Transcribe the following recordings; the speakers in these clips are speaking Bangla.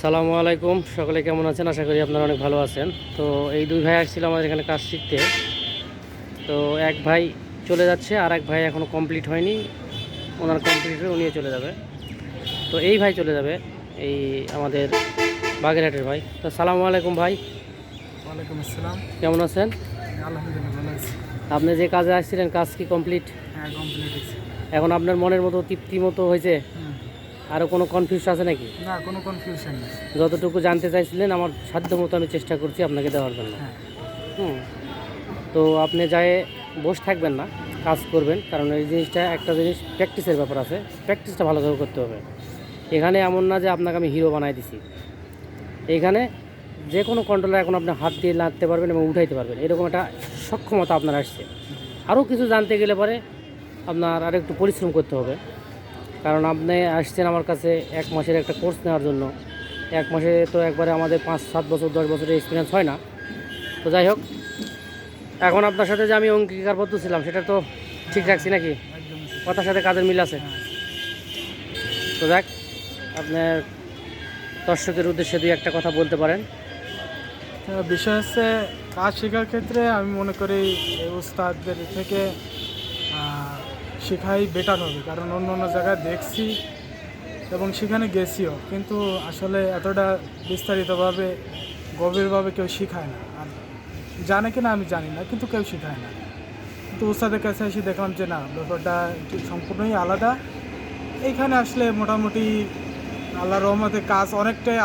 সালামু আলাইকুম। সকলে কেমন আছেন? আশা করি আপনারা অনেক ভালো আছেন। তো এই দুই ভাই আসছিল আমাদের এখানে কাজ শিখতে। তো এক ভাই চলে যাচ্ছে আর এক ভাই এখনও কমপ্লিট হয়নি। ওনার কমপ্লিট হয়ে উনিও চলে যাবে। তো এই ভাই চলে যাবে এই আমাদের বাগেরহাটের ভাই। তো সালামু আলাইকুম ভাই। ওয়ালাইকুম আসসালাম। কেমন আছেন? আলহামদুলিল্লাহ আপনি যে কাজে আসছিলেন কাজ কি কমপ্লিট হ্যাঁ কমপ্লিট এখন আপনার মনের মতো তৃপ্তি মতো হয়েছে? আরও কোনো কনফিউজ আছে নাকি? না কোনো কনফিউশন নেই। যতটুকু জানতে চাইছিলেন আমার সাধ্য মতো আমি চেষ্টা করছি আপনাকে দেওয়ার জন্য। হ্যাঁ। হুম। তো আপনি যায় বসে থাকবেন না কাজ করবেন। কারণ এই জিনিসটা একটা জিনিস প্র্যাকটিসের ব্যাপার আছে। প্র্যাকটিসটা ভালোভাবে করতে হবে। এখানে এমন না যে আপনাকে আমি হিরো বানাই দিছি। এখানে যে কোনো কন্ট্রোলার এখন আপনি হাত দিয়ে লাগতে পারবেন এবং উঠাইতে পারবেন। এরকম একটা সক্ষমতা আপনার আসছে। আরও কিছু জানতে গেলে পরে আপনার আর একটু পরিশ্রম করতে হবে। কারণ আপনি আসছেন আমার কাছে এক মাসের একটা কোর্স নেওয়ার জন্য। এক মাসে তো একবারে আমাদের পাঁচ, সাত বছর, দশ বছরের এক্সপিরিয়েন্স হয় না। তো যাই হোক, এখন আপনার সাথে যে আমি অঙ্গীকারবদ্ধ ছিলাম, সেটা তো ঠিক রাখছি নাকি? কথার সাথে কাজের মিল আছে? তো দেখ আপনার দর্শকের উদ্দেশ্যে দুই একটা কথা বলতে পারেন। বিষয় হচ্ছে কাজ শেখার ক্ষেত্রে আমি মনে করি উস্তাদদের থেকে শেখাই বেটার হবে, কারণ অন্য অন্য জায়গায় দেখছি এবং সেখানে গেছিও, কিন্তু আসলে এতটা বিস্তারিতভাবে, গভীরভাবে কেউ শেখায় না। আর জানে কিনা আমি জানি না, কিন্তু কেউ শেখায় না। কিন্তু উস্তাদের কাছে এসে দেখলাম যে না, ব্যাপারটা সম্পূর্ণই আলাদা। এইখানে আসলে মোটামুটি আল্লাহ রহমতে কাজ অনেকটাই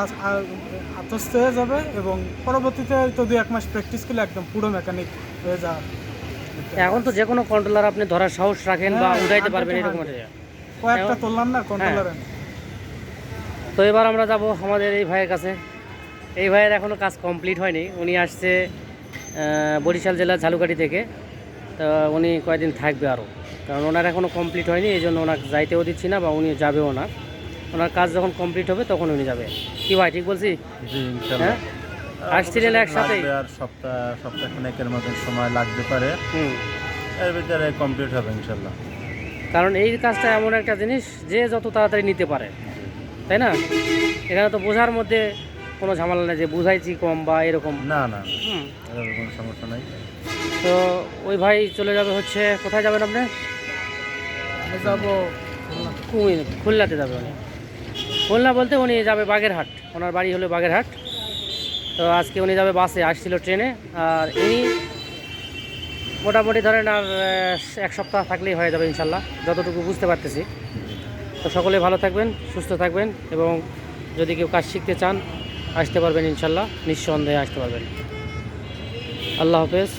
আত্মস্থ হয়ে যাবে এবং পরবর্তীতে হয়তো দু এক মাস প্র্যাকটিস করলে একদম পুরো মেকানিক হয়ে যাবে। এখন তো যে কোনো কন্ট্রোলার আপনি ধরার সাহস রাখেন বা হ্যাঁ, উঠাইতে পারবেন তো এরকম। কয়েকটা তুললাম না কন্ট্রোলারে তো এবার আমরা যাব আমাদের এই ভাইয়ের কাছে। এই ভাইয়ের এখনও কাজ কমপ্লিট হয়নি। উনি আসছে বরিশাল জেলার ঝালুকাঠি থেকে। তো উনি কয়েকদিন থাকবে আরও কারণ ওনার এখনও কমপ্লিট হয়নি এই জন্য ওনাকে যাইতেও দিচ্ছি না বা উনি যাবেও না। ওনার কাজ যখন কমপ্লিট হবে তখন উনি যাবে। কি ভাই ঠিক বলছি? জি হ্যাঁ? আসছিলেন একসাথেই আর সপ্তাহ সপ্তাহখানেকের মতন সময় লাগতে পারে। হুম। এর ভিতরে কমপ্লিট হবে ইনশাল্লাহ। কারণ এই কাজটা এমন একটা জিনিস যে যত তাড়াতাড়ি নিতে পারে। তাই না? এখানে তো বোঝার মধ্যে কোনো ঝামেলা নেই যে বুঝাইছি কম বা এরকম। না না। হুম। এর কোনো সমস্যা নাই। তো ওই ভাই চলে যাবে হচ্ছে কোথায় যাবেন আপনি? যাব খুলনাতে যাবে উনি। খুলনা বলতে উনি যাবে বাগেরহাট। ওনার বাড়ি হলো বাগেরহাট। তো আজকে উনি যাবে বাসে, আসছিল ট্রেনে। আর ইনি মোটামুটি ধরেন আর এক সপ্তাহ থাকলেই হয়ে যাবে ইনশাল্লাহ, যতটুকু বুঝতে পারতেছি। তো সকলে ভালো থাকবেন, সুস্থ থাকবেন এবং যদি কেউ কাজ শিখতে চান, আসতে পারবেন ইনশাল্লাহ, নিঃসন্দেহে আসতে পারবেন। আল্লাহ হাফেজ।